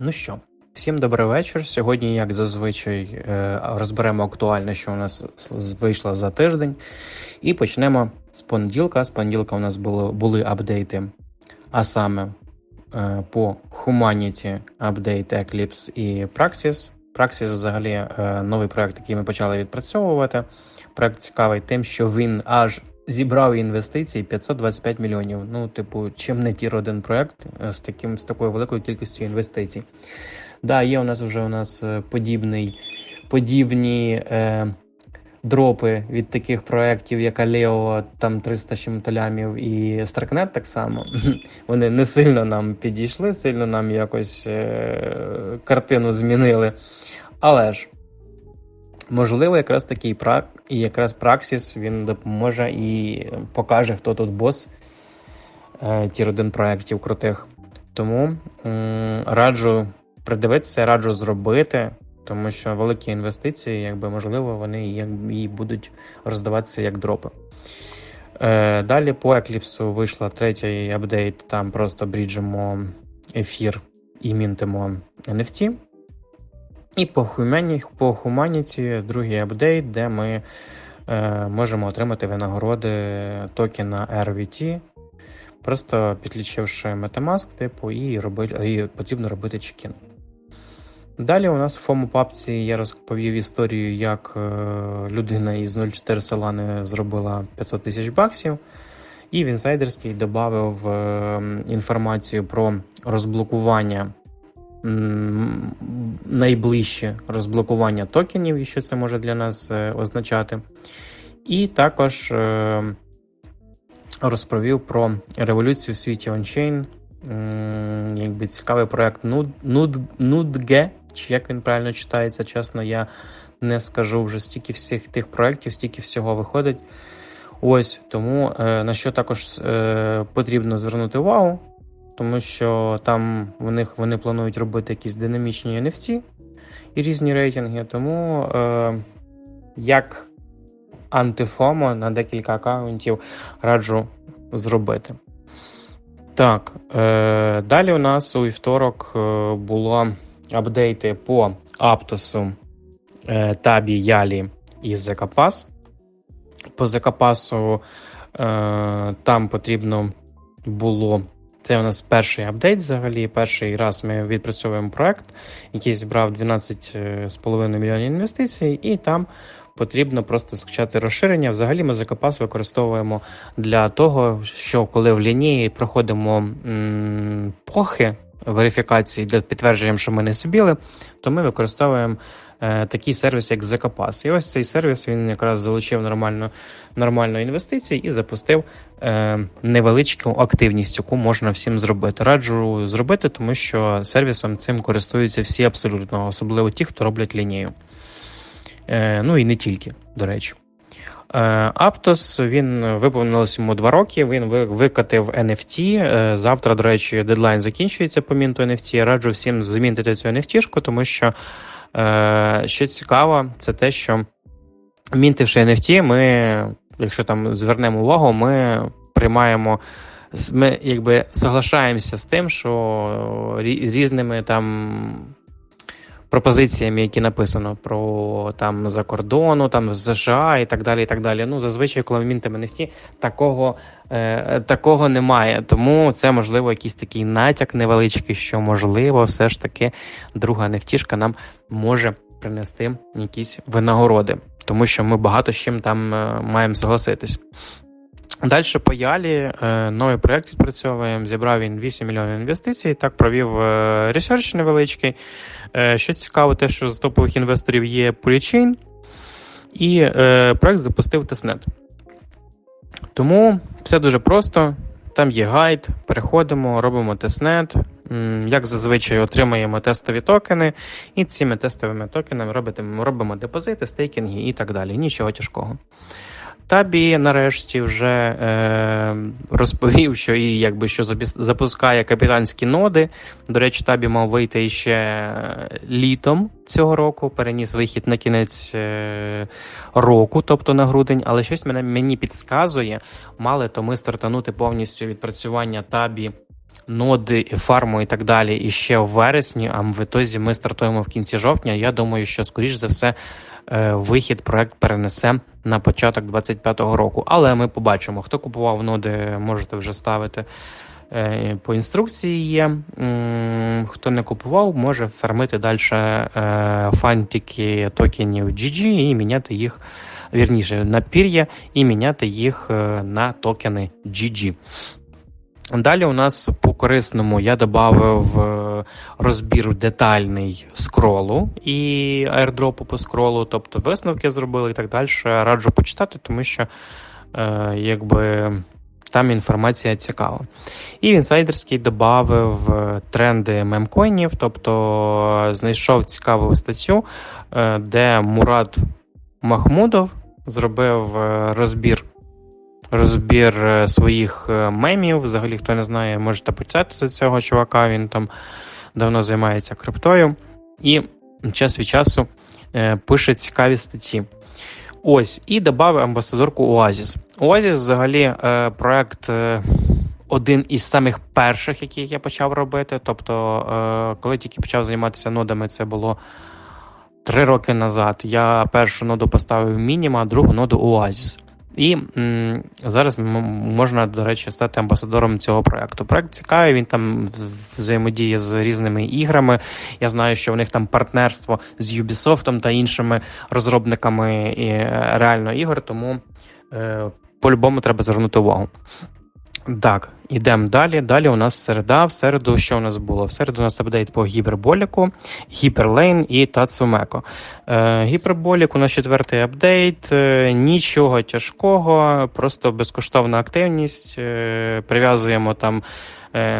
Ну що, всім добрий вечір. Сьогодні, як зазвичай, е, розберемо актуальне, що у нас вийшло за тиждень. І почнемо з понеділка. З понеділка у нас були, були апдейти, а саме е, по Humanity апдейт Eclipse і Praxis. Praxis взагалі е, новий проект, який ми почали відпрацьовувати. Проект цікавий тим, що він аж зібрав інвестиції 525 мільйонів. Ну, типу, чим не тір один проект е, з таким з такою великою кількістю інвестицій. Да, є у нас вже у нас е, подібний, подібні е, дропи від таких проєктів, як Aleo, там 300 з лямів і Starknet так само. Вони не сильно нам підійшли, сильно нам якось е, картину змінили. Але ж, можливо, якраз такий і якраз Praxis він допоможе і покаже, хто тут бос е, тір 1 проєктів крутих. Тому раджу придивитися, раджу зробити, тому що великі інвестиції, якби можливо, вони і, будуть роздаватися як дропи. Е, далі по Eclipse вийшла третій апдейт. Там просто бріджимо ефір і мінтимо NFT. І по по Humanity другий апдейт, де ми е, можемо отримати винагороди токена RVT, просто підключивши Metamask, типу, і, робити, і потрібно робити чекін. Далі у нас в фому папці я розповів історію, як е, людина із 0,4 Solana зробила 500 тисяч баксів. І в інсайдерський додав е, інформацію про розблокування найближче розблокування токенів, і що це може для нас е, означати. І також е, розповів про революцію в світі ончейн. Якби цікавий проект Nud, чи як він правильно читається, чесно, я не скажу вже стільки всіх тих проєктів, стільки всього виходить. Ось тому е, на що також потрібно звернути увагу, тому що там в них вони планують робити якісь динамічні NFT і різні рейтинги. Тому е, як антифомо на декілька аккаунтів раджу зробити. Так, е, далі у нас у вівторок е, було апдейти по Аптосу, е, Табі, Ялі і Закапас. По Закапасу е, там потрібно було. Це у нас перший апдейт взагалі. Перший раз ми відпрацьовуємо проект, який зібрав 12,5 мільйонів інвестицій, і там потрібно просто скачати розширення. Взагалі ми Закапас використовуємо для того, що коли в лінії проходимо м, похи верифікації для підтвердження, що ми не собіли, то ми використовуємо е, такий сервіс, як Закапас. І ось цей сервіс він якраз залучив нормально, нормально інвестицій і запустив е, невеличку активність, яку можна всім зробити. Раджу зробити, тому що сервісом цим користуються всі абсолютно, особливо ті, хто роблять лінію. Е, ну і не тільки, до речі. Е, Аптос він виповнилось йому два роки. Він викатив NFT. Е, Завтра, до речі, дедлайн закінчується по мінту NFT. Раджу всім замінити цю NFT, тому що е, що цікаво, це те, що мінтивши NFT, ми, якщо там звернемо увагу, ми приймаємо. Ми якби соглашаємося з тим, що різними там пропозиціями, які написано про там за кордону, там з США і так далі. і так далі. Ну, зазвичай, коли ми мінтимо NFT, такого, е, такого немає. Тому це можливо якийсь такий натяк невеличкий, що можливо, все ж таки друга нефтішка нам може принести якісь винагороди, тому що ми багато з чим там е, маємо согласитись. Далі по Ялі е, новий проєкт відпрацьовуємо. Зібрав він 8 мільйонів інвестицій. Так провів е, ресерч невеличкий. Е, Що цікаво, те, що з топових інвесторів є Polychain, і проект запустив тестнет. Тому все дуже просто. Там є гайд, переходимо, робимо тестнет. Як зазвичай отримаємо тестові токени, і цими тестовими токенами робимо, робимо депозити, стейкінги і так далі. Нічого тяжкого. Табі нарешті вже е, розповів, що і якби що запускає капітанські ноди. До речі, табі мав вийти ще літом цього року. Переніс вихід на кінець е, року, тобто на грудень. Але щось мене мені підсказує, мали то ми стартанути повністю відпрацювання табі ноди, фарму і так далі і ще в вересні, а в ітозі ми стартуємо в кінці жовтня. Я думаю, що скоріш за все е, вихід проект перенесе на початок 25-го року. Але ми побачимо, хто купував ноди, можете вже ставити. Е, По інструкції є. Хто не купував, може фармити далі фантики токенів GG і міняти їх вірніше на пір'я і міняти їх е, на токени GG. Далі у нас по корисному я додав е, розбір детальний скролу і аірдропу по скролу, тобто висновки зробили і так далі. Раджу почитати, тому що е, якби. Там інформація цікава. І інсайдерський додав тренди мемкоїнів, тобто знайшов цікаву статтю, е, де Мурат Махмудов зробив е, розбір розбір е, своїх е, мемів. Взагалі, хто не знає, можете почитати за цього чувака. Він там давно займається криптою і час від часу е, пише цікаві статті. Ось, і додав амбасадорку Оазіс. Оазіс, взагалі, проект. Один із самих перших, який я почав робити. Тобто, коли тільки почав займатися нодами, це було три роки назад. Я першу ноду поставив мініма, а другу ноду Oasis. І м, зараз можна, до речі, стати амбасадором цього проекту. Проект цікавий, він там взаємодіє з різними іграми. Я знаю, що в них там партнерство з Ubisoft та іншими розробниками і, е, реально ігор, тому е, по-любому треба звернути увагу. Так, ідемо далі. Далі у нас середа. В середу що у нас було? В середу у нас апдейт по гіперболіку, гіперлейн і Тацумеко. Е, гіперболік у нас четвертий апдейт. Е, нічого тяжкого, просто безкоштовна активність. Е, прив'язуємо там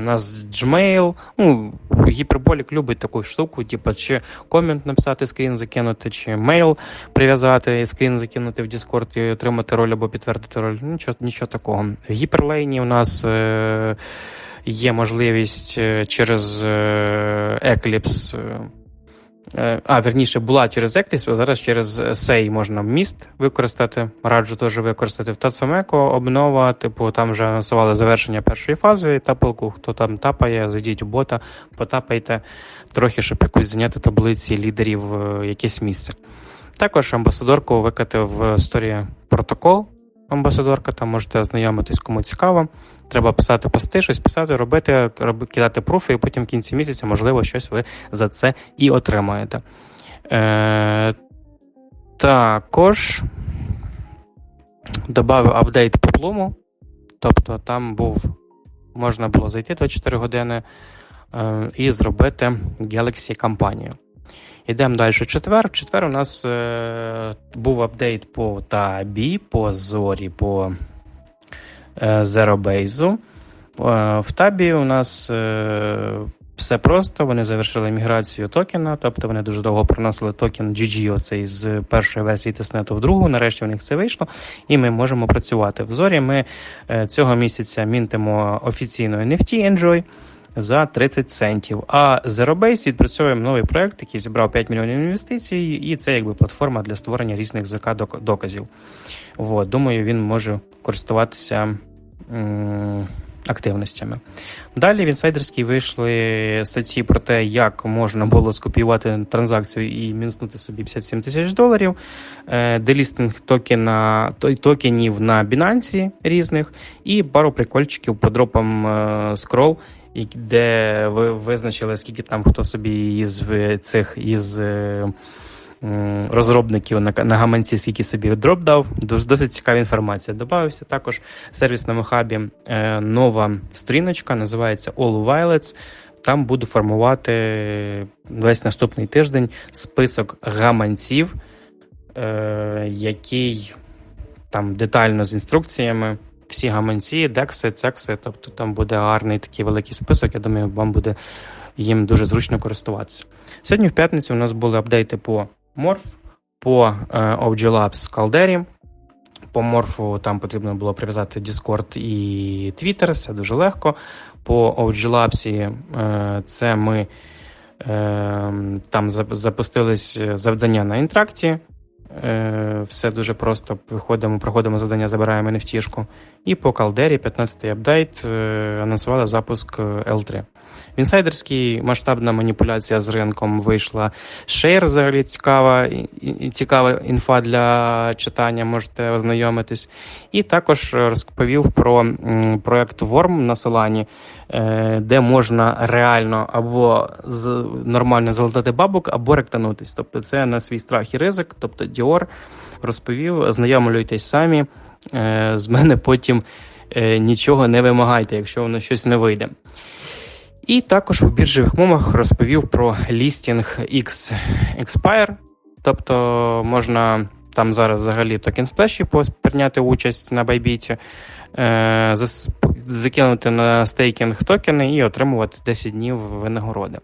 нас Gmail. Ну, гіперболік любить таку штуку, типу, чи комент написати, скрін закинути, чи мейл прив'язати, скрін закинути в Discord і отримати роль або підтвердити роль. Нічого, нічого такого. В гіперлейні у нас е, є можливість е, через е, Eclipse. Е, е, А, верніше, була через Eclipse, а зараз через Sей можна міст використати. Раджу теж використати в Тацумеко. Обнова, типу, там вже анонсували завершення першої фази тапилку. Хто там тапає, зайдіть у бота, потапайте трохи, щоб якусь зайняти таблиці лідерів е, якесь місце. Також амбасадорку викати в сторі протокол. Амбасадорка, там можете ознайомитись, кому цікаво. Треба писати пости, щось писати, робити, роби- кидати пруфи, і потім в кінці місяця, можливо, щось ви за це і отримаєте. Е, також додав апдейт по плуму. Тобто там був, можна було зайти 24 години е, і зробити Galaxy кампанію. Йдемо далі. в Четвер. В четвер у нас е, був апдейт по Табі, по Зорі, по е, Zero Е, в Табі у нас е, все просто. Вони завершили міграцію токена, тобто вони дуже довго проносили токен GG оцей з першої версії тестнету в другу. Нарешті в них це вийшло, і ми можемо працювати. В зорі ми е, цього місяця мінтимо офіційно NFT Enjoy за 30 центів. А Zerobase відпрацьовуємо новий проект, який зібрав 5 мільйонів інвестицій, і це якби платформа для створення різних ЗК доказів. От, думаю, він може користуватися активностями. Далі в інсайдерській вийшли статті про те, як можна було скопіювати транзакцію і мінуснути собі 57 тисяч доларів, е, делістинг токена, токенів на Binance різних, і пару прикольчиків по дропам е, скрол, які- де ви визначили, скільки там хто собі із е, цих із. е, Розробників на, гаманці, скільки собі дроп дав, Дос- досить цікава інформація. Добавився також в сервісному хабі е, нова сторіночка, називається All Violets. Там буду формувати весь наступний тиждень список гаманців, який там детально з інструкціями. Всі гаманці, декси, цекси, тобто там буде гарний такий великий список. Я думаю, вам буде їм дуже зручно користуватися. Сьогодні в п'ятницю у нас були апдейти по Morph, по е, OG Labs Calderi. По морфу там потрібно було прив'язати Discord і Twitter, все дуже легко. По OG Labs е, це ми е, там запустились завдання на інтракті. Е, все дуже просто. Виходимо, проходимо завдання, забираємо nft І по калдері 15-й апдейт е, анонсували запуск е, L3. В інсайдерській масштабна маніпуляція з ринком вийшла. Шейр взагалі цікава, цікава інфа для читання, можете ознайомитись. І також розповів про проект Worm на е, де можна реально або нормально залетати бабок, або ректанутись. Тобто це на свій страх і ризик. Тобто Dior розповів, ознайомлюйтесь самі. Е, З мене потім е, нічого не вимагайте, якщо воно щось не вийде. І також в біржових мовах розповів про лістінг X Expire. Тобто можна там зараз взагалі токен сплеші прийняти участь на байбіті, е, закинути на стейкінг токени і отримувати 10 днів винагороди.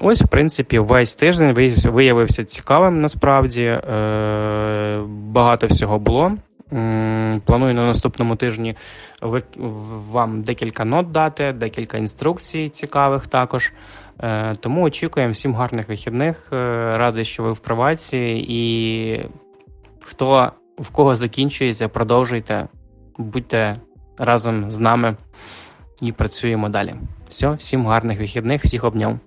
Ось, в принципі, весь тиждень виявився- цікавим насправді. Е, багато всього було. Планую на наступному тижні вам декілька нот дати, декілька інструкцій цікавих також. Е, Тому очікуємо всім гарних вихідних. Е, Радий, що ви в приваці. І хто в кого закінчується, продовжуйте, будьте разом з нами і працюємо далі. Все, всім гарних вихідних, всіх обняв.